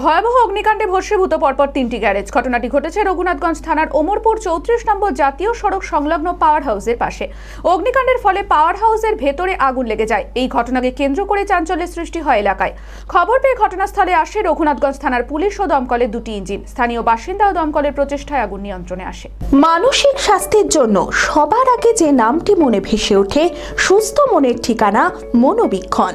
ভয়াবহ অগ্নিকাণ্ডে ভস্মীভূত পরপর তিনটি গ্যারেজ। ঘটনাটি ঘটেছে রঘুনাথগঞ্জ থানার ওমরপুর চৌত্রিশ নম্বর জাতীয় সড়ক সংলগ্ন পাওয়ার হাউসের পাশে। অগ্নিকাণ্ডের ফলে পাওয়ার হাউসের ভেতরে আগুন লেগে যায়। এই ঘটনাকে কেন্দ্র করে চাঞ্চল্যের সৃষ্টি হয় এলাকায়। খবর পেয়ে ঘটনাস্থলে আসে রঘুনাথগঞ্জ থানার পুলিশ ও দমকলের দুটি ইঞ্জিন। স্থানীয় বাসিন্দা ও দমকলের প্রচেষ্টায় আগুন নিয়ন্ত্রণে আসে। মানসিক স্বাস্থ্যের জন্য সবার আগে যে নামটি মনে ভেসে ওঠে, সুস্থ মনের ঠিকানা মনোবীক্ষণ।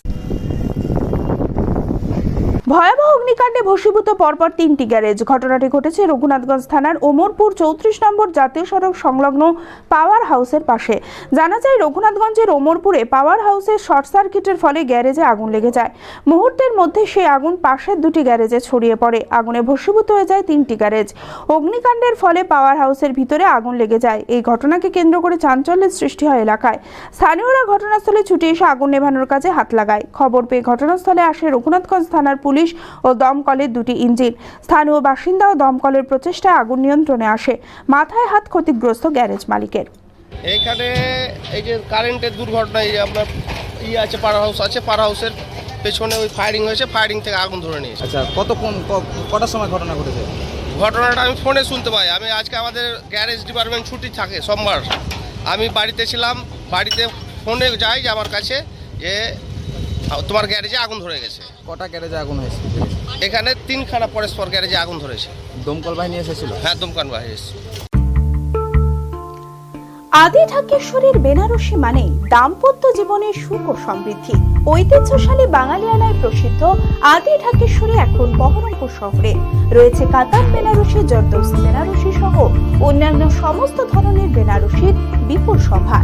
ভয়াবহ অগ্নিকাণ্ডে ভস্মীভূত পরপর তিনটি গ্যারেজ। ঘটনাটি ঘটেছে রঘুনাথগঞ্জ থানার ওমরপুর চৌত্রিশ নম্বর জাতীয় সড়ক সংলগ্ন পাওয়ার হাউসের পাশে। জানা যায়, রঘুনাথগঞ্জের ওমরপুরে পাওয়ার হাউসের শর্ট সার্কিটের ফলে গ্যারেজে আগুন লেগে যায়। মুহূর্তের মধ্যে সেই আগুন পাশের দুটি গ্যারেজে ছড়িয়ে পড়ে। আগুনে ভস্মীভূত হয়ে যায় তিনটি গ্যারেজ। অগ্নিকাণ্ডের ফলে পাওয়ার হাউসের ভিতরে আগুন লেগে যায়। এই ঘটনাকে কেন্দ্র করে চাঞ্চল্যের সৃষ্টি হয় এলাকায়। স্থানীয়রা ঘটনাস্থলে ছুটে এসে আগুন নেভানোর কাজে হাত লাগায়। খবর পেয়ে ঘটনাস্থলে আসে রঘুনাথগঞ্জ থানার পুলিশ ও দমকলের দুটি ইঞ্জিন। স্থানীয় বাসিন্দা ও দমকলের প্রচেষ্টায় আগুন নিয়ন্ত্রণে আসে। মাথায় হাত ক্ষতিগ্রস্ত গ্যারেজ মালিকের। এইখানে এই যে কারেন্টের দুর্ঘটনা এই যে আপনার ই আছে পার হাউস আছে পার হাউসের পেছনে ওই ফায়ারিং হয়েছে ফায়ারিং থেকে আগুন ধরে নিয়েছে আচ্ছা কতক্ষণ ক- কটার সময় ঘটনা ঘটেছে? ঘটনাটা আমি ফোনে শুনতে পাই। আমি আজকে আমাদের গ্যারেজ ডিপার্টমেন্ট ছুটি থাকে সোমবার। আমি বাড়িতে ছিলাম বাড়িতে ফোনে যাই যে আমার কাছে যে তোমার গ্যারেজে আগুন ধরে গেছে? কটা গ্যারেজে আগুন হয়েছে? এখানে তিনখানা পরস্পর গ্যারেজে আগুন ধরেছে। দমকল বাহিনী এসেছিল? হ্যাঁ দমকান বাহিনী এসছে। আদি ঢাকেশ্বরীর বেনারসি মানে দাম্পত্য জীবনের সুখ ও সমৃদ্ধি। ঐতিহ্যশালী বাঙালিয়ানায় প্রসিদ্ধ আদি ঢাকেশ্বরী এখন বহরমপুর শহরে। রয়েছে কাতার বেনারসি জর্দৌসি বেনারসি সহ অন্যান্য সমস্ত ধরনের বেনারসির বিপুল সম্ভার